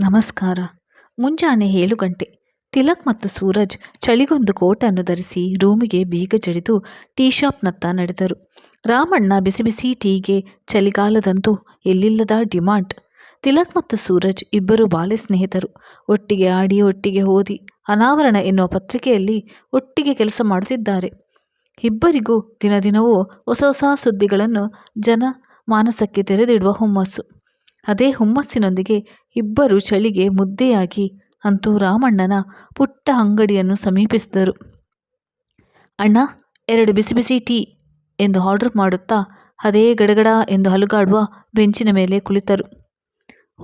ನಮಸ್ಕಾರ. ಮುಂಜಾನೆ ಏಳು ಗಂಟೆ. ತಿಲಕ್ ಮತ್ತು ಸೂರಜ್ ಚಳಿಗೊಂದು ಕೋಟನ್ನು ಧರಿಸಿ ರೂಮಿಗೆ ಬೀಗ ಜಡಿದು ಟೀ ಶಾಪ್ನತ್ತ ನಡೆದರು. ರಾಮಣ್ಣ ಬಿಸಿ ಬಿಸಿ ಟೀಗೆ ಚಳಿಗಾಲದಂತೂ ಎಲ್ಲಿಲ್ಲದ ಡಿಮಾಂಡ್. ತಿಲಕ್ ಮತ್ತು ಸೂರಜ್ ಇಬ್ಬರು ಬಾಲ್ಯ ಸ್ನೇಹಿತರು. ಒಟ್ಟಿಗೆ ಆಡಿ ಒಟ್ಟಿಗೆ ಓದಿ ಅನಾವರಣ ಎನ್ನುವ ಪತ್ರಿಕೆಯಲ್ಲಿ ಒಟ್ಟಿಗೆ ಕೆಲಸ ಮಾಡುತ್ತಿದ್ದಾರೆ. ಇಬ್ಬರಿಗೂ ದಿನ ದಿನವೂ ಹೊಸ ಹೊಸ ಸುದ್ದಿಗಳನ್ನು ಜನ ಮಾನಸಕ್ಕೆ ತೆರೆದಿಡುವ ಹುಮ್ಮಸ್ಸು. ಅದೇ ಹುಮ್ಮಸ್ಸಿನೊಂದಿಗೆ ಇಬ್ಬರು ಚಳಿಗೆ ಮುದ್ದೆಯಾಗಿ ಅಂತೂ ರಾಮಣ್ಣನ ಪುಟ್ಟ ಅಂಗಡಿಯನ್ನು ಸಮೀಪಿಸಿದರು. ಅಣ್ಣ, ಎರಡು ಬಿಸಿ ಬಿಸಿ ಟೀ ಎಂದು ಆರ್ಡರ್ ಮಾಡುತ್ತಾ ಅದೇ ಗಡಗಡ ಎಂದು ಹಲುಗಾಡುವ ಬೆಂಚಿನ ಮೇಲೆ ಕುಳಿತರು.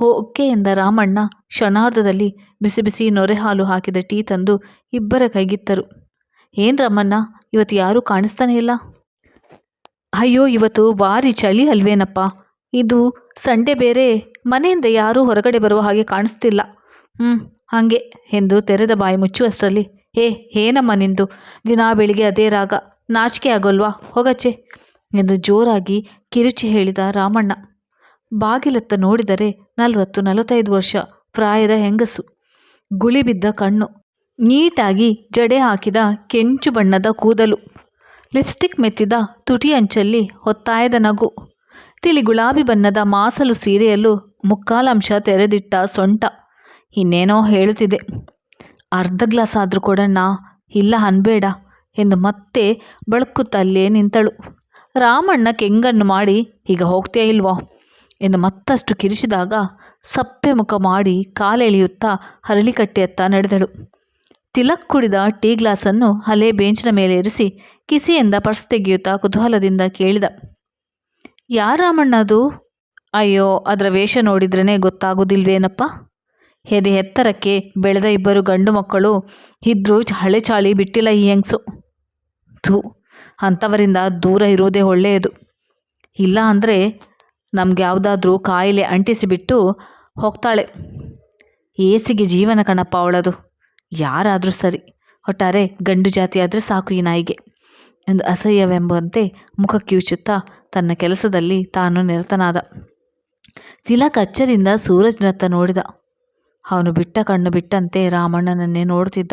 ಓಕೆ ಎಂದ ರಾಮಣ್ಣ ಕ್ಷಣಾರ್ಧದಲ್ಲಿ ಬಿಸಿ ಬಿಸಿ ನೊರೆ ಹಾಲು ಹಾಕಿದ ಟೀ ತಂದು ಇಬ್ಬರ ಕೈಗಿತ್ತರು. ಏನು ರಾಮಣ್ಣ, ಇವತ್ತು ಯಾರೂ ಕಾಣಿಸ್ತಾನೆ ಇಲ್ಲ? ಅಯ್ಯೋ, ಇವತ್ತು ಭಾರಿ ಚಳಿ ಅಲ್ವೇನಪ್ಪ? ಇದು ಸಂಡೆ ಬೇರೆ, ಮನೆಯಿಂದ ಯಾರೂ ಹೊರಗಡೆ ಬರುವ ಹಾಗೆ ಕಾಣಿಸ್ತಿಲ್ಲ. ಹ್ಞೂ ಹಾಗೆ ಎಂದು ತೆರೆದ ಬಾಯಿ ಮುಚ್ಚುವಷ್ಟರಲ್ಲಿ, ಹೇ, ಏನಮ್ಮ ನಿಂದು? ದಿನಾ ಬೆಳಿಗ್ಗೆ ಅದೇ ರಾಗ, ನಾಚಿಕೆ ಆಗೋಲ್ವಾ? ಹೋಗಚ್ಚೆ ಎಂದು ಜೋರಾಗಿ ಕಿರುಚಿ ಹೇಳಿದ ರಾಮಣ್ಣ. ಬಾಗಿಲತ್ತ ನೋಡಿದರೆ ನಲವತ್ತು, ನಲವತ್ತೈದು ವರ್ಷ ಪ್ರಾಯದ ಹೆಂಗಸು. ಗುಳಿ ಬಿದ್ದ ಕಣ್ಣು. ನೀಟಾಗಿ ಜಡೆ ಹಾಕಿದ ಕೆಂಚು ಬಣ್ಣದ ಕೂದಲು. ಲಿಪ್ಸ್ಟಿಕ್ ಮೆತ್ತಿದ ತುಟಿ ಅಂಚಲ್ಲಿ ಒತ್ತಾಯದ ನಗು. ತಿಳಿ ಗುಲಾಬಿ ಬಣ್ಣದ ಮಾಸಲು ಸೀರೆಯಲ್ಲೂ ಮುಕ್ಕಾಲಂಶ ತೆರೆದಿಟ್ಟ ಸೊಂಟ ಇನ್ನೇನೋ ಹೇಳುತ್ತಿದೆ. ಅರ್ಧ ಗ್ಲಾಸ್ ಆದರೂ ಕೊಡಣ್ಣ, ಇಲ್ಲ ಅನ್ಬೇಡ ಎಂದು ಮತ್ತೆ ಬಳಕುತ್ತಲ್ಲೇ ನಿಂತಳು. ರಾಮಣ್ಣ ಕೆಂಗನ್ನು ಮಾಡಿ, ಈಗ ಹೋಗ್ತೇ ಇಲ್ವೋ ಎಂದು ಮತ್ತಷ್ಟು ಕಿರಿಸಿದಾಗ ಸಪ್ಪೆ ಮುಖ ಮಾಡಿ ಕಾಲೆಳೆಯುತ್ತಾ ಹರಳಿಕಟ್ಟೆಯತ್ತ ನಡೆದಳು. ತಿಲಕ್ ಕುಡಿದ ಟೀ ಗ್ಲಾಸನ್ನು ಹಲೆ ಬೆಂಚಿನ ಮೇಲೆ ಇರಿಸಿ ಕಿಸಿಯಿಂದ ಪರ್ಸ್ ತೆಗೆಯುತ್ತಾ ಕುತೂಹಲದಿಂದ ಕೇಳಿದ. ಯಾರಾಮಣ್ಣ ಅದು? ಅಯ್ಯೋ, ಅದರ ವೇಷ ನೋಡಿದ್ರೇ ಗೊತ್ತಾಗೋದಿಲ್ವೇನಪ್ಪ? ಎದೆ ಎತ್ತರಕ್ಕೆ ಬೆಳೆದ ಇಬ್ಬರು ಗಂಡು ಮಕ್ಕಳು ಇದ್ರೂ ಹಳೆ ಚಾಳಿ ಬಿಟ್ಟಿಲ್ಲ ಈ ಹೆಂಗ್ಸು. ಥೂ, ಅಂಥವರಿಂದ ದೂರ ಇರೋದೇ ಒಳ್ಳೆಯದು. ಇಲ್ಲ ಅಂದರೆ ನಮ್ಗೆ ಯಾವುದಾದ್ರೂ ಕಾಯಿಲೆ ಅಂಟಿಸಿಬಿಟ್ಟು ಹೋಗ್ತಾಳೆ. ಏಸಿಗೆ ಜೀವನ ಕಣಪ್ಪ ಅವಳದು. ಯಾರಾದರೂ ಸರಿ. ಒಟ್ಟಾರೆ ಗಂಡು ಜಾತಿ ಸಾಕು ಈ ನಾಯಿಗೆ. ಎಂದು ಅಸಹ್ಯವೆಂಬಂತೆ ಮುಖ ಕಿವುಚುತ್ತಾ ತನ್ನ ಕೆಲಸದಲ್ಲಿ ತಾನು ನಿರತನಾದ. ತಿಲಕ್ ಅಚ್ಚರಿಂದ ಸೂರಜ್ನತ್ತ ನೋಡಿದ. ಅವನು ಬಿಟ್ಟ ಕಣ್ಣು ಬಿಟ್ಟಂತೆ ರಾಮಣ್ಣನನ್ನೇ ನೋಡುತ್ತಿದ್ದ.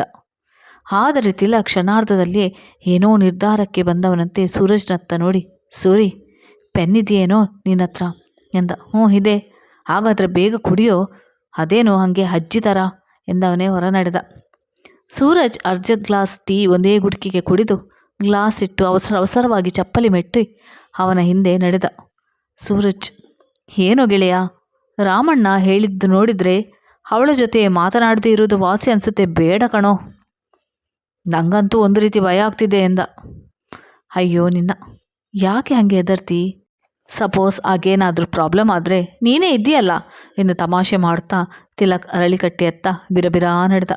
ಆದರೆ ತಿಲಕ್ ಕ್ಷಣಾರ್ಧದಲ್ಲಿಯೇ ಏನೋ ನಿರ್ಧಾರಕ್ಕೆ ಬಂದವನಂತೆ ಸೂರಜ್ನತ್ತ ನೋಡಿ, ಸೂರಿ ಪೆನ್ ಇದೆಯೇನೋ ನಿನ್ನ ಹತ್ರ ಎಂದ. ಹ್ಞೂ, ಇದೆ. ಹಾಗಾದರೆ ಬೇಗ ಕುಡಿಯೋ, ಅದೇನೋ ಹಾಗೆ ಅಜ್ಜಿ ಥರ ಎಂದವನೇ ಹೊರ ನಡೆದ ಸೂರಜ್ ಅರ್ಧ ಗ್ಲಾಸ್ ಟೀ ಒಂದೇ ಗುಡುಕಿಗೆ ಕುಡಿದು ಗ್ಲಾಸ್ ಇಟ್ಟು ಅವಸರ ಅವಸರವಾಗಿ ಚಪ್ಪಲಿ ಮೆಟ್ಟಿ ಅವನ ಹಿಂದೆ ನಡೆದ. ಸೂರಜ್, ಏನೋ ಗೆಳೆಯ, ರಾಮಣ್ಣ ಹೇಳಿದ್ದು ನೋಡಿದರೆ ಅವಳ ಜೊತೆ ಮಾತನಾಡದೇ ಇರೋದು ವಾಸಿ ಅನಿಸುತ್ತೆ ಬೇಡ ಕಣೋ. ನಂಗಂತೂ ಒಂದು ರೀತಿ ಭಯ ಆಗ್ತಿದೆ ಎಂದ. ಅಯ್ಯೋ, ನಿನ್ನ, ಯಾಕೆ ಹಂಗೆ ಹೆದರ್ತಿ? ಸಪೋಸ್ ಆಗೇನಾದರೂ ಪ್ರಾಬ್ಲಮ್ ಆದರೆ ನೀನೇ ಇದ್ದೀಯಲ್ಲ ಎಂದು ತಮಾಷೆ ಮಾಡ್ತಾ ತಿಲಕ್ ಅರಳಿಕಟ್ಟೆಯತ್ತ ಬಿರಬಿರಾ ನಡೆದ.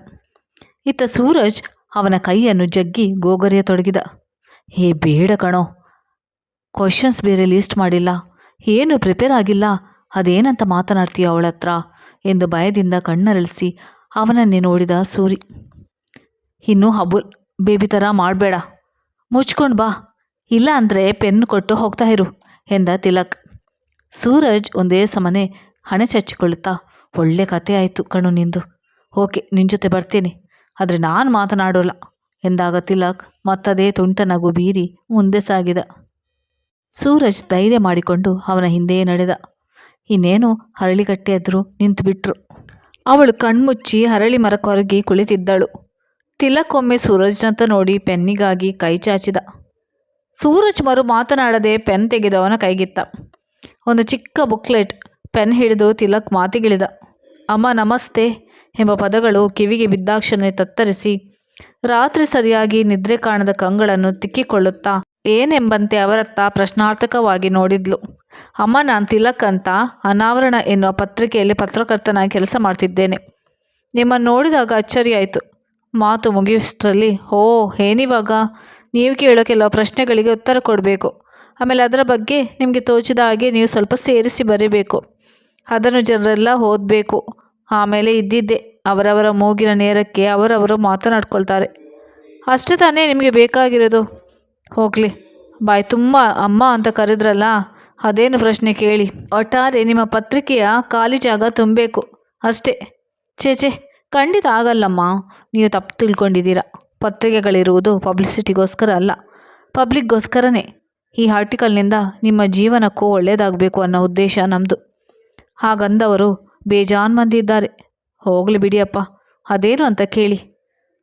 ಇತ್ತ ಸೂರಜ್ ಅವನ ಕೈಯನ್ನು ಜಗ್ಗಿ ಗೋಗರಿಯತೊಡಗಿದ. ಹೇ ಬೇಡ ಕಣೋ ಕ್ವಶನ್ಸ್ ಬೇರೆ ಲೀಸ್ಟ್ ಮಾಡಿಲ್ಲ. ಏನು ಪ್ರಿಪೇರ್ ಆಗಿಲ್ಲ. ಅದೇನಂತ ಮಾತನಾಡ್ತೀಯ ಅವಳ ಹತ್ರ ಎಂದು ಭಯದಿಂದ ಕಣ್ಣರಳಿಸಿ ಅವನನ್ನೇ ನೋಡಿದ ಸೂರಿ. ಇನ್ನೂ ಹಬುಲ್ ಬೇಬಿ ಥರ ಮಾಡಬೇಡ. ಮುಚ್ಕೊಂಡು ಬಾ. ಇಲ್ಲ ಅಂದರೆ ಪೆನ್ ಕೊಟ್ಟು ಹೋಗ್ತಾ ಇರು ಎಂದ ತಿಲಕ್. ಸೂರಜ್ ಒಂದೇ ಸಮನೆ ಹಣೆ ಚಚ್ಚಿಕೊಳ್ಳುತ್ತಾ ಒಳ್ಳೆ ಕತೆ ಆಯಿತು ಕಣು ನಿಂದು. ಓಕೆ ನಿನ್ನ ಜೊತೆ ಬರ್ತೀನಿ. ಆದರೆ ನಾನು ಮಾತನಾಡೋಲ್ಲ ಎಂದಾಗ ತಿಲಕ್ ಮತ್ತದೇ ತುಂಟ ನಗು ಬೀರಿ ಮುಂದೆ ಸಾಗಿದ. ಸೂರಜ್ ಧೈರ್ಯ ಮಾಡಿಕೊಂಡು ಅವನ ಹಿಂದೆಯೇ ನಡೆದ. ಇನ್ನೇನು ಹರಳಿಗಟ್ಟೆ ಎದುರು ನಿಂತುಬಿಟ್ರು. ಅವಳು ಕಣ್ಮುಚ್ಚಿ ಹರಳಿ ಮರ ಕೊರಗಿ ಕುಳಿತಿದ್ದಳು. ತಿಲಕ್ ಒಮ್ಮೆ ಸೂರಜ್ನಂತ ನೋಡಿ ಪೆನ್ನಿಗಾಗಿ ಕೈ ಚಾಚಿದ. ಸೂರಜ್ ಮರು ಮಾತನಾಡದೆ ಪೆನ್ ತೆಗೆದವನ ಕೈಗಿತ್ತ. ಒಂದು ಚಿಕ್ಕ ಬುಕ್ಲೆಟ್ ಪೆನ್ ಹಿಡಿದು ತಿಲಕ್ ಮಾತಿಗಿಳಿದ. ಅಮ್ಮ ನಮಸ್ತೆ ಎಂಬ ಪದಗಳು ಕಿವಿಗೆ ಬಿದ್ದಾಕ್ಷಣೆ ತತ್ತರಿಸಿ, ರಾತ್ರಿ ಸರಿಯಾಗಿ ನಿದ್ರೆ ಕಾಣದ ಕಂಗಳನ್ನು ತಿಕ್ಕಿಕೊಳ್ಳುತ್ತಾ? ಏನೆಂಬಂತೆ ಅವರತ್ತ ಪ್ರಶ್ನಾರ್ಥಕವಾಗಿ ನೋಡಿದ್ಲು. ಅಮ್ಮ, ನಾನು ತಿಲಕ್ ಅಂತ ಅನಾವರಣ ಎನ್ನುವ ಪತ್ರಿಕೆಯಲ್ಲಿ ಪತ್ರಕರ್ತನಾಗಿ ಕೆಲಸ ಮಾಡ್ತಿದ್ದೇನೆ. ನಿಮ್ಮನ್ನು ನೋಡಿದಾಗ ಅಚ್ಚರಿಯಾಯಿತು. ಮಾತು ಮುಗಿಯುವಷ್ಟರಲ್ಲಿ ಓ ಏನಿವಾಗ? ನೀವು ಕೇಳೋ ಕೆಲವು ಪ್ರಶ್ನೆಗಳಿಗೆ ಉತ್ತರ ಕೊಡಬೇಕು. ಆಮೇಲೆ ಅದರ ಬಗ್ಗೆ ನಿಮಗೆ ತೋಚಿದ ಹಾಗೆ ನೀವು ಸ್ವಲ್ಪ ಸೇರಿಸಿ ಬರೀಬೇಕು. ಅದನ್ನು ಜನರೆಲ್ಲ ಓದಬೇಕು. ಆಮೇಲೆ ಇದ್ದಿದ್ದೆ. ಅವರವರ ಮೂಗಿನ ನೇರಕ್ಕೆ ಅವರವರು ಮಾತನಾಡ್ಕೊಳ್ತಾರೆ. ಅಷ್ಟೇ ತಾನೇ ನಿಮಗೆ ಬೇಕಾಗಿರೋದು. ಹೋಗಲಿ. ಬಾಯ್, ತುಂಬ ಅಮ್ಮ ಅಂತ ಕರೆದ್ರಲ್ಲ, ಅದೇನು ಪ್ರಶ್ನೆ ಕೇಳಿ. ಒಟ್ಟಾರೆ ನಿಮ್ಮ ಪತ್ರಿಕೆಯ ಖಾಲಿ ಜಾಗ ತುಂಬಬೇಕು. ಅಷ್ಟೇ. ಛೇ ಛೇ, ಖಂಡಿತ ಆಗಲ್ಲಮ್ಮ. ನೀವು ತಪ್ಪು ತಿಳ್ಕೊಂಡಿದ್ದೀರಾ. ಪತ್ರಿಕೆಗಳಿರುವುದು ಪಬ್ಲಿಸಿಟಿಗೋಸ್ಕರ ಅಲ್ಲ. ಪಬ್ಲಿಕ್ಗೋಸ್ಕರನೇ. ಈ ಆರ್ಟಿಕಲ್ನಿಂದ ನಿಮ್ಮ ಜೀವನಕ್ಕೂ ಒಳ್ಳೆಯದಾಗಬೇಕು ಅನ್ನೋ ಉದ್ದೇಶ ನಮ್ಮದು ಹಾಗಂದವರು ಬೇಜಾನ್ ಮಂದಿ ಇದ್ದಾರೆ ಹೋಗಲಿ ಬಿಡಿಯಪ್ಪ, ಅದೇನು ಅಂತ ಕೇಳಿ.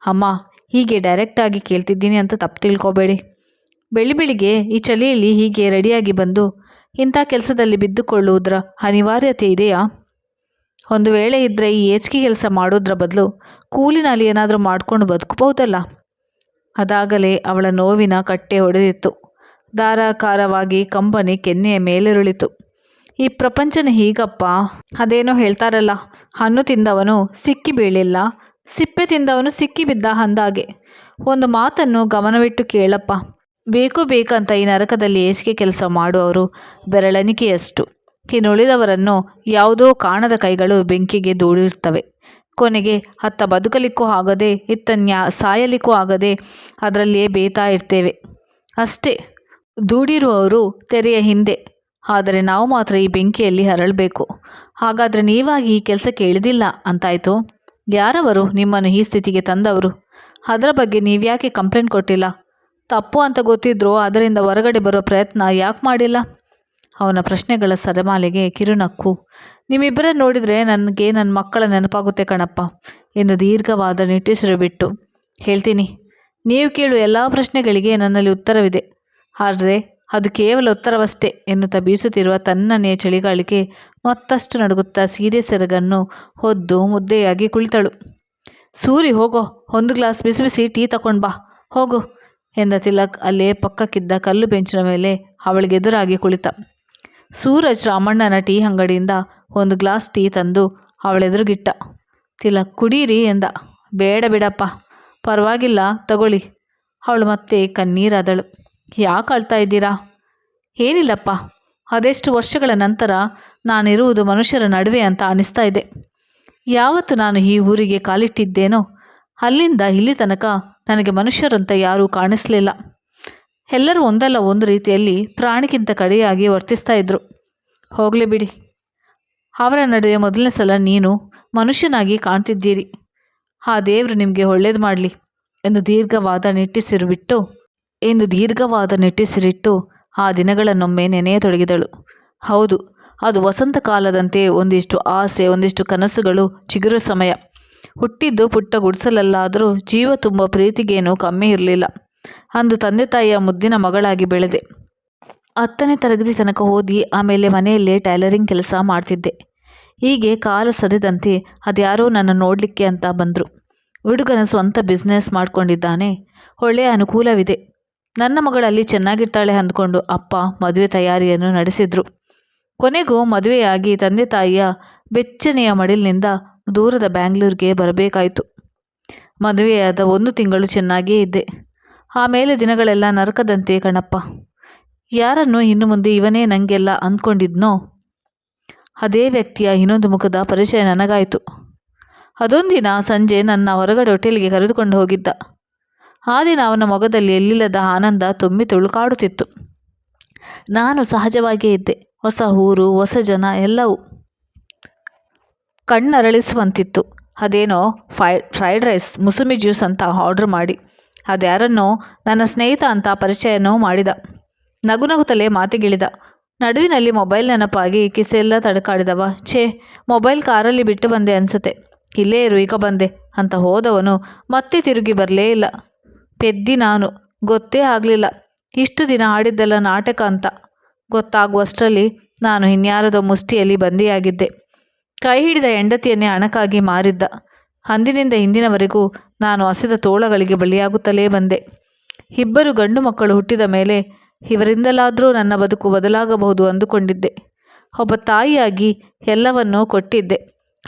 ಅಮ್ಮ, ಹೀಗೆ ಡೈರೆಕ್ಟಾಗಿ ಕೇಳ್ತಿದ್ದೀನಿ ಅಂತ ತಪ್ಪು ತಿಳ್ಕೊಬೇಡಿ. ಬೆಳಿ ಬೆಳಿಗ್ಗೆ ಈ ಚಳಿಯಲ್ಲಿ ಹೀಗೆ ರೆಡಿಯಾಗಿ ಬಂದು ಇಂಥ ಕೆಲಸದಲ್ಲಿ ಬಿದ್ದುಕೊಳ್ಳುವುದರ ಅನಿವಾರ್ಯತೆ ಇದೆಯಾ? ಒಂದು ವೇಳೆ ಇದ್ದರೆ ಈ ಏಚಿಗೆ ಕೆಲಸ ಮಾಡೋದ್ರ ಬದಲು ಕೂಲಿನಲ್ಲಿ ಏನಾದರೂ ಮಾಡಿಕೊಂಡು ಬದುಕಬಹುದಲ್ಲ? ಅದಾಗಲೇ ಅವಳ ನೋವಿನ ಕಟ್ಟೆ ಹೊಡೆದಿತ್ತು. ಧಾರಾಕಾರವಾಗಿ ಕಂಬನಿ ಕೆನ್ನೆಯ ಮೇಲೆರುಳಿತು. ಈ ಪ್ರಪಂಚನ ಹೀಗಪ್ಪ? ಅದೇನೋ ಹೇಳ್ತಾರಲ್ಲ, ಹಣ್ಣು ತಿಂದವನು ಸಿಕ್ಕಿ ಬೀಳಿಲ್ಲ, ಸಿಪ್ಪೆ ತಿಂದವನು ಸಿಕ್ಕಿ ಬಿದ್ದ ಅಂದಾಗೆ ಒಂದು ಮಾತನ್ನು ಗಮನವಿಟ್ಟು ಕೇಳಪ್ಪ. ಬೇಕು ಬೇಕಂತ ಈ ನರಕದಲ್ಲಿ ಏಸಿಗೆ ಕೆಲಸ ಮಾಡುವವರು ಬೆರಳೆಣಿಕೆಯಷ್ಟು. ಇನ್ನುಳಿದವರನ್ನು ಯಾವುದೋ ಕಾಣದ ಕೈಗಳು ಬೆಂಕಿಗೆ ದೂಡಿರ್ತವೆ ಕೊನೆಗೆ ಅತ್ತ ಬದುಕಲಿಕ್ಕೂ ಆಗದೆ, ಇತ್ತ ನ್ಯಾ, ಸಾಯಲಿಕ್ಕೂ ಆಗದೆ ಅದರಲ್ಲಿಯೇ ಬೇತಾ ಇರ್ತೇವೆ. ಅಷ್ಟೇ ದೂಡಿರುವವರು ತೆರೆಯ ಹಿಂದೆ. ಆದರೆ ನಾವು ಮಾತ್ರ ಈ ಬೆಂಕಿಯಲ್ಲಿ ಹರಳಬೇಕು. ಹಾಗಾದರೆ ನೀವಾಗಿ ಈ ಕೆಲಸಕ್ಕೆ ಇಳಿದಿಲ್ಲ ಅಂತಾಯಿತು. ಯಾರವರು ನಿಮ್ಮನ್ನು ಈ ಸ್ಥಿತಿಗೆ ತಂದವರು? ಅದರ ಬಗ್ಗೆ ನೀವ್ಯಾಕೆ ಕಂಪ್ಲೇಂಟ್ ಕೊಟ್ಟಿಲ್ಲ? ತಪ್ಪು ಅಂತ ಗೊತ್ತಿದ್ರೂ ಅದರಿಂದ ಹೊರಗಡೆ ಬರೋ ಪ್ರಯತ್ನ ಯಾಕೆ ಮಾಡಿಲ್ಲ? ಅವನ ಪ್ರಶ್ನೆಗಳ ಸರಮಾಲೆಗೆ ಕಿರುನಕ್ಕು. ನಿಮ್ಮಿಬ್ಬರ ನೋಡಿದರೆ ನನಗೆ ನನ್ನ ಮಕ್ಕಳ ನೆನಪಾಗುತ್ತೆ ಕಣಪ್ಪ ಎಂದು ದೀರ್ಘವಾದ ನಿಟ್ಟುಸಿರು ಬಿಟ್ಟು. ಹೇಳ್ತೀನಿ, ನೀವು ಕೇಳು ಎಲ್ಲ ಪ್ರಶ್ನೆಗಳಿಗೆ ನನ್ನಲ್ಲಿ ಉತ್ತರವಿದೆ. ಆದರೆ ಅದು ಕೇವಲ ಉತ್ತರವಷ್ಟೇ ಎನ್ನುತ್ತಾ ಬೀಸುತ್ತಿರುವ ತನ್ನನೆಯ ಚಳಿಗಾಳಿಗೆ ಮತ್ತಷ್ಟು ನಡುಗುತ್ತಾ ಸೀರೆ ಸೆರಗನ್ನು ಹೊದ್ದು ಮುದ್ದೆಯಾಗಿ ಕುಳಿತಳು. ಸೂರಿ, ಹೋಗೋ, ಒಂದು ಗ್ಲಾಸ್ ಬಿಸಿ ಬಿಸಿ ಟೀ ತಗೊಂಡು ಬಾ, ಹೋಗು ಎಂದ ತಿಲಕ್ ಅಲ್ಲೇ ಪಕ್ಕಕ್ಕಿದ್ದ ಕಲ್ಲು ಬೆಂಚಿನ ಮೇಲೆ ಅವಳಿಗೆ ಎದುರಾಗಿ ಕುಳಿತ. ಸೂರಜ್ ರಾಮಣ್ಣನ ಟೀ ಅಂಗಡಿಯಿಂದ ಒಂದು ಗ್ಲಾಸ್ ಟೀ ತಂದು ಅವಳೆದುರುಗಿಟ್ಟ. ತಿಲಕ್, ಕುಡೀರಿ ಎಂದ. ಬೇಡ ಬಿಡಪ್ಪ, ಪರವಾಗಿಲ್ಲ, ತಗೊಳ್ಳಿ. ಅವಳು ಮತ್ತೆ ಕಣ್ಣೀರಾದಳು. ಯಾಕೆ ಅಳ್ತಾ ಇದ್ದೀರಾ? ಏನಿಲ್ಲಪ್ಪ. ಅದೆಷ್ಟು ವರ್ಷಗಳ ನಂತರ ನಾನಿರುವುದು ಮನುಷ್ಯರ ನಡುವೆ ಅಂತ ಅನಿಸ್ತಾ ಇದೆ. ಯಾವತ್ತು ನಾನು ಈ ಊರಿಗೆ ಕಾಲಿಟ್ಟಿದ್ದೇನೋ, ಅಲ್ಲಿಂದ ಇಲ್ಲಿ ತನಕ ನನಗೆ ಮನುಷ್ಯರಂತ ಯಾರೂ ಕಾಣಿಸಲಿಲ್ಲ. ಎಲ್ಲರೂ ಒಂದಲ್ಲ ಒಂದು ರೀತಿಯಲ್ಲಿ ಪ್ರಾಣಿಗಿಂತ ಕಡೆಯಾಗಿ ವರ್ತಿಸ್ತಾ ಇದ್ರು. ಹೋಗಲಿ ಬಿಡಿ. ಅವರ ನಡುವೆ ಮೊದಲನೇ ಸಲ ನೀನು ಮನುಷ್ಯನಾಗಿ ಕಾಣ್ತಿದ್ದೀರಿ. ಆ ದೇವರು ನಿಮಗೆ ಒಳ್ಳೇದು ಮಾಡಲಿ ಎಂದು ದೀರ್ಘವಾದ ನಿಟ್ಟಿಸಿರು ಬಿಟ್ಟು ಎಂದು ದೀರ್ಘವಾದ ನಿಟ್ಟಿಸಿರಿಟ್ಟು ಆ ದಿನಗಳನ್ನೊಮ್ಮೆ ನೆನೆಯತೊಡಗಿದಳು. ಹೌದು, ಅದು ವಸಂತ ಕಾಲದಂತೆ ಒಂದಿಷ್ಟು ಆಸೆ, ಒಂದಿಷ್ಟು ಕನಸುಗಳು ಚಿಗುರು ಸಮಯ. ಹುಟ್ಟಿದ್ದು ಪುಟ್ಟ ಗುಡಿಸಲಲ್ಲಾದರೂ ಜೀವ ತುಂಬ ಪ್ರೀತಿಗೇನೂ ಕಮ್ಮಿ ಇರಲಿಲ್ಲ. ಅಂದು ತಂದೆ ತಾಯಿಯ ಮುದ್ದಿನ ಮಗಳಾಗಿ ಬೆಳೆದೆ. ಹತ್ತನೇ ತರಗತಿ ತನಕ ಓದಿ ಆಮೇಲೆ ಮನೆಯಲ್ಲೇ ಟೈಲರಿಂಗ್ ಕೆಲಸ ಮಾಡ್ತಿದ್ದೆ. ಹೀಗೆ ಕಾಲ ಸರಿದಂತೆ ಅದ್ಯಾರೋ ನನ್ನ ನೋಡಲಿಕ್ಕೆ ಅಂತ ಬಂದರು. ಹುಡುಗನ ಸ್ವಂತ ಬಿಸ್ನೆಸ್ ಮಾಡ್ಕೊಂಡಿದ್ದಾನೆ. ಒಳ್ಳೆಯ ಅನುಕೂಲವಿದೆ. ನನ್ನ ಮಗಳಲ್ಲಿ ಚೆನ್ನಾಗಿರ್ತಾಳೆ ಅಂದ್ಕೊಂಡು ಅಪ್ಪ ಮದುವೆ ತಯಾರಿಯನ್ನು ನಡೆಸಿದ್ರು. ಕೊನೆಗೂ ಮದುವೆಯಾಗಿ ತಂದೆ ತಾಯಿಯ ಬೆಚ್ಚನೆಯ ಮಡಿಲಿನಿಂದ ದೂರದ ಬ್ಯಾಂಗ್ಳೂರಿಗೆ ಬರಬೇಕಾಯಿತು. ಮದುವೆಯಾದ ಒಂದು ತಿಂಗಳು ಚೆನ್ನಾಗಿಯೇ ಇದ್ದೆ. ಆಮೇಲೆ ದಿನಗಳೆಲ್ಲ ನರಕದಂತೆ ಕಣಪ್ಪ. ಯಾರನ್ನು ಇನ್ನು ಮುಂದೆ ಇವನೇ ನನಗೆಲ್ಲ ಅಂದ್ಕೊಂಡಿದ್ನೋ ಅದೇ ವ್ಯಕ್ತಿಯ ಇನ್ನೊಂದು ಮುಖದ ಪರಿಚಯ ನನಗಾಯಿತು. ಅದೊಂದಿನ ಸಂಜೆ ನನ್ನ ಹೊರಗಡೆ ಹೋಟೆಲ್ಗೆ ಕರೆದುಕೊಂಡು ಹೋಗಿದ್ದ. ಆ ದಿನ ಅವನ ಮೊಗದಲ್ಲಿ ಎಲ್ಲಿಲ್ಲದ ಆನಂದ ತುಂಬಿ ತುಳುಕಾಡುತ್ತಿತ್ತು. ನಾನು ಸಹಜವಾಗಿಯೇ ಇದ್ದೆ. ಹೊಸ ಊರು, ಹೊಸ ಜನ ಎಲ್ಲವೂ ಕಣ್ಣರಳಿಸುವಂತಿತ್ತು. ಅದೇನೋ ಫೈ ಫ್ರೈಡ್ ರೈಸ್, ಮುಸುಮಿ ಜ್ಯೂಸ್ ಅಂತ ಆರ್ಡ್ರ್ ಮಾಡಿ. ಅದ್ಯಾರನ್ನೋ ನನ್ನ ಸ್ನೇಹಿತ ಅಂತ ಪರಿಚಯನೂ ಮಾಡಿದ. ನಗು ನಗುತ್ತಲೇ ಮಾತಿಗಿಳಿದ. ನಡುವಿನಲ್ಲಿ ಮೊಬೈಲ್ ನೆನಪಾಗಿ ಕಿಸೆಲ್ಲ ತಡಕಾಡಿದವ. ಛೇ, ಮೊಬೈಲ್ ಕಾರಲ್ಲಿ ಬಿಟ್ಟು ಬಂದೆ ಅನ್ಸುತ್ತೆ. ಇಲ್ಲೇ ಇರು, ಈಗ ಬಂದೆ ಅಂತ ಹೋದವನು ಮತ್ತೆ ತಿರುಗಿ ಬರಲೇ ಇಲ್ಲ. ಪೆದ್ದಿ ನಾನು. ಗೊತ್ತೇ ಆಗಲಿಲ್ಲ. ಇಷ್ಟು ದಿನ ಆಡಿದ್ದೆಲ್ಲ ನಾಟಕ ಅಂತ. ಗೊತ್ತಾಗುವಷ್ಟರಲ್ಲಿ ನಾನು ಇನ್ಯಾರದೋ ಮುಷ್ಟಿಯಲ್ಲಿ ಬಂದಿಯಾಗಿದ್ದೆ. ಕೈ ಹಿಡಿದ ಹೆಂಡತಿಯನ್ನೇ ಹಣಕ್ಕಾಗಿ ಮಾರಿದ್ದ. ಅಂದಿನಿಂದ ಇಂದಿನವರೆಗೂ ನಾನು ಹಸಿದ ತೋಳಗಳಿಗೆ ಬಲಿಯಾಗುತ್ತಲೇ ಬಂದೆ. ಇಬ್ಬರು ಗಂಡು ಮಕ್ಕಳು ಹುಟ್ಟಿದ ಮೇಲೆ ಇವರಿಂದಲಾದರೂ ನನ್ನ ಬದುಕು ಬದಲಾಗಬಹುದು ಅಂದುಕೊಂಡಿದ್ದೆ. ಒಬ್ಬ ತಾಯಿಯಾಗಿ ಎಲ್ಲವನ್ನೂ ಕೊಟ್ಟಿದ್ದೆ.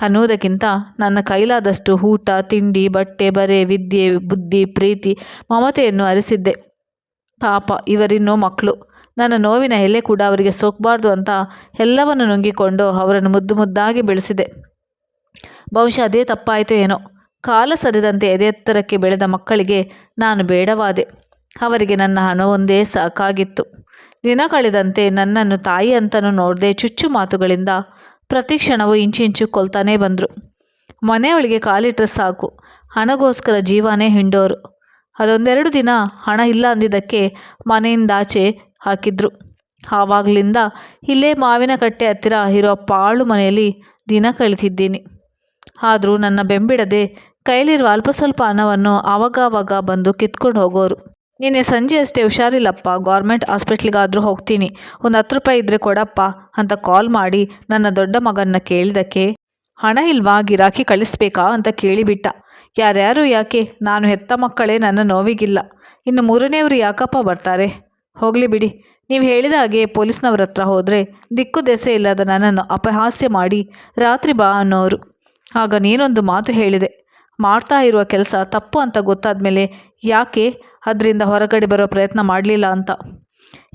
ಅನ್ನುವುದಕ್ಕಿಂತ ನನ್ನ ಕೈಲಾದಷ್ಟು ಊಟ, ತಿಂಡಿ, ಬಟ್ಟೆ, ಬರೆ, ವಿದ್ಯೆ, ಬುದ್ಧಿ, ಪ್ರೀತಿ, ಮಮತೆಯನ್ನು ಅರಿಸಿದ್ದೆ. ಪಾಪ, ಇವರಿನ್ನೂ ಮಕ್ಕಳು. ನನ್ನ ನೋವಿನ ಎಲೆ ಕೂಡ ಅವರಿಗೆ ಸೋಕ್ಬಾರ್ದು ಅಂತ ಎಲ್ಲವನ್ನು ನುಂಗಿಕೊಂಡು ಅವರನ್ನು ಮುದ್ದು ಮುದ್ದಾಗಿ ಬೆಳೆಸಿದೆ. ಬಹುಶಃ ಅದೇ ತಪ್ಪಾಯಿತು ಏನೋ. ಕಾಲ ಸರಿದಂತೆ ಎದೆತ್ತರಕ್ಕೆ ಬೆಳೆದ ಮಕ್ಕಳಿಗೆ ನಾನು ಬೇಡವಾದೆ. ಅವರಿಗೆ ನನ್ನ ಹಣವೊಂದೇ ಸಾಕಾಗಿತ್ತು. ದಿನ ಕಳೆದಂತೆ ನನ್ನನ್ನು ತಾಯಿ ಅಂತನೂ ನೋಡದೆ ಚುಚ್ಚು ಮಾತುಗಳಿಂದ ಪ್ರತಿ ಕ್ಷಣವೂ ಇಂಚಿಂಚು ಕೊಲ್ತಾನೇ ಬಂದರು. ಮನೆಯೊಳಗೆ ಕಾಲಿಟ್ಟರೆ ಸಾಕು. ಹಣಗೋಸ್ಕರ ಜೀವನೇ ಹಿಂಡೋರು. ಅದೊಂದೆರಡು ದಿನ ಹಣ ಇಲ್ಲ ಅಂದಿದ್ದಕ್ಕೆ ಮನೆಯಿಂದಾಚೆ ಹಾಕಿದ್ರು. ಆವಾಗಲಿಂದ ಇಲ್ಲೇ ಮಾವಿನ ಕಟ್ಟೆ ಹತ್ತಿರ ಇರೋ ಪಾಳು ಮನೆಯಲ್ಲಿ ದಿನ ಕಳಿತಿದ್ದೀನಿ ಆದರೂ ನನ್ನ ಬೆಂಬಿಡದೆ ಕೈಲಿರುವ ಅಲ್ಪ ಸ್ವಲ್ಪ ಹಣವನ್ನು ಆವಾಗವಾಗ ಬಂದು ಕಿತ್ಕೊಂಡು ಹೋಗೋರು. ನಿನ್ನೆ ಸಂಜೆ ಅಷ್ಟೇ ಹುಷಾರಿಲ್ಲಪ್ಪ. ಗೌರ್ಮೆಂಟ್ ಹಾಸ್ಪಿಟ್ಲಿಗಾದರೂ ಹೋಗ್ತೀನಿ. ಒಂದು ಹತ್ತು ರೂಪಾಯಿ ಇದ್ದರೆ ಕೊಡಪ್ಪ ಅಂತ ಕಾಲ್ ಮಾಡಿ ನನ್ನ ದೊಡ್ಡ ಮಗನ್ನ ಕೇಳಿದಕ್ಕೆ, ಹಣ ಇಲ್ವಾ? ಗಿರಾಕಿ ಕಳಿಸ್ಬೇಕಾ? ಅಂತ ಕೇಳಿಬಿಟ್ಟ. ಯಾರ್ಯಾರು ಯಾಕೆ? ನಾನು ಹೆತ್ತ ಮಕ್ಕಳೇ ನನ್ನ ನೋವಿಗಿಲ್ಲ. ಇನ್ನು ಮೂರನೆಯವರು ಯಾಕಪ್ಪ ಬರ್ತಾರೆ? ಹೋಗಲಿ ಬಿಡಿ. ನೀವು ಹೇಳಿದ ಹಾಗೆ ಪೊಲೀಸ್ನವ್ರ ಹತ್ರ ಹೋದರೆ ದಿಕ್ಕು ದೆಸೆ ಇಲ್ಲದ ನನ್ನನ್ನು ಅಪಹಾಸ್ಯ ಮಾಡಿ ರಾತ್ರಿ ಬಾ ಅನ್ನೋರು. ಆಗ ನೀನೊಂದು ಮಾತು ಹೇಳಿದೆ. ಮಾಡ್ತಾ ಇರುವ ಕೆಲಸ ತಪ್ಪು ಅಂತ ಗೊತ್ತಾದ ಮೇಲೆ ಯಾಕೆ ಅದರಿಂದ ಹೊರಗಡೆ ಬರೋ ಪ್ರಯತ್ನ ಮಾಡಲಿಲ್ಲ ಅಂತ.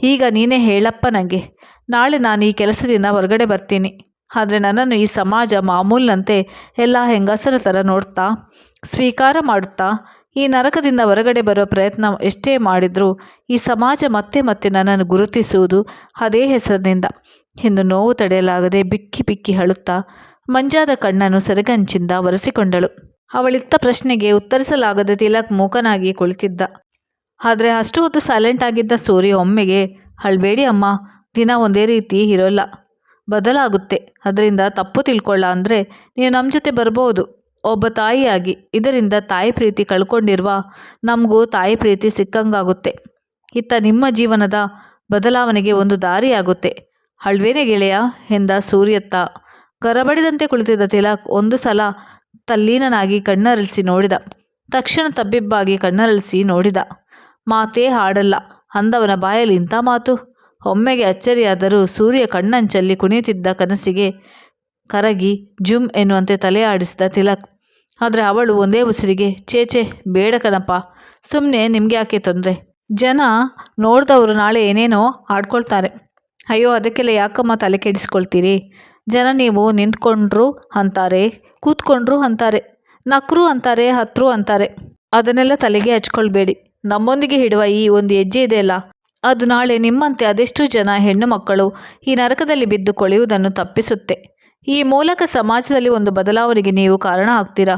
ಈಗ ನೀನೇ ಹೇಳಪ್ಪ ನನಗೆ ನಾಳೆ ನಾನು ಈ ಕೆಲಸದಿಂದ ಹೊರಗಡೆ ಬರ್ತೀನಿ. ಆದರೆ ನನ್ನನ್ನು ಈ ಸಮಾಜ ಮಾಮೂಲಿನಂತೆ ಎಲ್ಲ ಹೆಂಗಸರ ಥರ ನೋಡ್ತಾ, ಸ್ವೀಕಾರ ಮಾಡುತ್ತಾ, ಈ ನರಕದಿಂದ ಹೊರಗಡೆ ಬರೋ ಪ್ರಯತ್ನ ಎಷ್ಟೇ ಮಾಡಿದರೂ ಈ ಸಮಾಜ ಮತ್ತೆ ಮತ್ತೆ ನನ್ನನ್ನು ಗುರುತಿಸುವುದು ಅದೇ ಹೆಸರಿನಿಂದ. ಎಂದು ನೋವು ತಡೆಯಲಾಗದೆ ಬಿಕ್ಕಿ ಬಿಕ್ಕಿ ಹಳುತ್ತಾ ಮಂಜಾದ ಕಣ್ಣನ್ನು ಸೆರಗಂಚಿಂದ ಒರೆಸಿಕೊಂಡಳು. ಅವಳಿತ್ತ ಪ್ರಶ್ನೆಗೆ ಉತ್ತರಿಸಲಾಗದೆ ತಿಲಕ್ ಮೂಕನಾಗಿ ಕುಳಿತಿದ್ದ. ಆದರೆ ಅಷ್ಟು ಹೊತ್ತು ಸೈಲೆಂಟ್ ಆಗಿದ್ದ ಸೂರ್ಯ ಒಮ್ಮೆಗೆ, ಅಳ್ಬೇಡಿ ಅಮ್ಮ, ದಿನ ಒಂದೇ ರೀತಿ ಇರೋಲ್ಲ. ಬದಲಾಗುತ್ತೆ. ಅದರಿಂದ ತಪ್ಪು ತಿಳ್ಕೊಳ್ಳ ಅಂದರೆ ನೀವು ನಮ್ಮ ಜೊತೆ ಬರ್ಬೋದು. ಒಬ್ಬ ತಾಯಿಯಾಗಿ. ಇದರಿಂದ ತಾಯಿ ಪ್ರೀತಿ ಕಳ್ಕೊಂಡಿರುವ ನಮಗೂ ತಾಯಿ ಪ್ರೀತಿ ಸಿಕ್ಕಂಗಾಗುತ್ತೆ. ಇತ್ತ ನಿಮ್ಮ ಜೀವನದ ಬದಲಾವಣೆಗೆ ಒಂದು ದಾರಿಯಾಗುತ್ತೆ. ಅಳ್ವೇನೆ ಗೆಳೆಯ, ಎಂದ ಸೂರ್ಯತ್ತ. ಗರಬಡಿದಂತೆ ಕುಳಿತಿದ್ದ ತಿಲಕ್ ಒಂದು ಸಲ ತಲ್ಲೀನನಾಗಿ ಕಣ್ಣರಳಿಸಿ ನೋಡಿದ. ತಕ್ಷಣ ತಬ್ಬಿಬ್ಬಾಗಿ ಕಣ್ಣರಳಿಸಿ ನೋಡಿದ. ಮಾತೇ ಹಾಡಲ್ಲ. ಅಂದವನ ಬಾಯಲ್ಲಿ ಇಂಥ ಮಾತು? ಒಮ್ಮೆಗೆ ಅಚ್ಚರಿಯಾದರೂ ಸೂರ್ಯ ಕಣ್ಣಂಚಲ್ಲಿ ಕುಣಿಯುತ್ತಿದ್ದ ಕನಸಿಗೆ ಕರಗಿ ಜುಮ್ ಎನ್ನುವಂತೆ ತಲೆ ಆಡಿಸಿದ ತಿಲಕ್. ಆದರೆ ಅವಳು ಒಂದೇ ಉಸಿರಿಗೆ ಚೇಚೆ ಬೇಡ ಕಣಪ್ಪ ಸುಮ್ಮನೆ ನಿಮಗೆ ಯಾಕೆ ತೊಂದರೆ? ಜನ ನೋಡಿದವರು ನಾಳೆ ಏನೇನೋ ಆಡ್ಕೊಳ್ತಾರೆ. ಅಯ್ಯೋ, ಅದಕ್ಕೆಲ್ಲ ಯಾಕಮ್ಮ ತಲೆ ಕೆಡಿಸ್ಕೊಳ್ತೀರಿ? ಜನ ನೀವು ನಿಂತ್ಕೊಂಡ್ರು ಅಂತಾರೆ, ಕೂತ್ಕೊಂಡ್ರು ಅಂತಾರೆ, ನಕ್ರು ಅಂತಾರೆ, ಹತ್ರು ಅಂತಾರೆ. ಅದನ್ನೆಲ್ಲ ತಲೆಗೆ ಹಚ್ಕೊಳ್ಬೇಡಿ. ನಮ್ಮೊಂದಿಗೆ ಹಿಡುವ ಈ ಒಂದು ಹೆಜ್ಜೆ ಇದೆಯಲ್ಲ ಅದು ನಾಳೆ ನಿಮ್ಮಂತೆ ಅದೆಷ್ಟು ಜನ ಹೆಣ್ಣು ಮಕ್ಕಳು ಈ ನರಕದಲ್ಲಿ ಬಿದ್ದು ಕೊಳೆಯುವುದನ್ನು ತಪ್ಪಿಸುತ್ತೆ. ಈ ಮೂಲಕ ಸಮಾಜದಲ್ಲಿ ಒಂದು ಬದಲಾವಣೆಗೆ ನೀವು ಕಾರಣ ಆಗ್ತೀರಾ?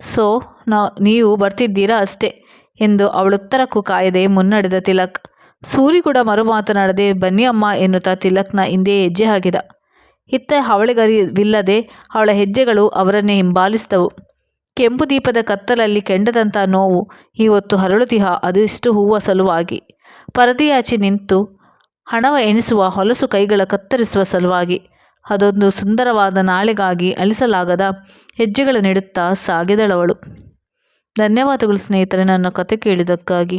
ಸೊ, ನಾ, ನೀವು ಬರ್ತಿದ್ದೀರಾ ಅಷ್ಟೇ ಎಂದು ಅವಳುತ್ತರಕ್ಕೂ ಕಾಯದೆ ಮುನ್ನಡೆದ ತಿಲಕ್. ಸೂರಿ ಕೂಡ ಮರು ಮಾತನಾಡದೆ, ಬನ್ನಿ ಅಮ್ಮ ಎನ್ನುತ್ತಾ ತಿಲಕ್ನ ಹಿಂದೆ ಹೆಜ್ಜೆ ಹಾಕಿದ. ಇತ್ತ ಅವಳಿಗರಿವಿಲ್ಲದೆ ಅವಳ ಹೆಜ್ಜೆಗಳು ಅವರನ್ನೇ ಹಿಂಬಾಲಿಸಿದವು. ಕೆಂಪು ದೀಪದ ಕತ್ತಲಲ್ಲಿ ಕೆಂಡದಂಥ ನೋವು ಇವತ್ತು ಹರಳುತಿಹ ಅದೆಷ್ಟು ಹೂವ ಸಲುವಾಗಿ. ಪರದೆಯಾಚೆ ನಿಂತು ಹಣವ ಎಣಿಸುವ ಹೊಲಸು ಕೈಗಳ ಕತ್ತರಿಸುವ ಸಲುವಾಗಿ ಅದೊಂದು ಸುಂದರವಾದ ನಾಳೆಗಾಗಿ ಅಳಿಸಲಾಗದ ಹೆಜ್ಜೆಗಳ ನೆಡುತ್ತಾ ಸಾಗಿದಳವಳು. ಧನ್ಯವಾದಗಳು ಸ್ನೇಹಿತರೆ ನನ್ನ ಕತೆ ಕೇಳಿದ್ದಕ್ಕಾಗಿ.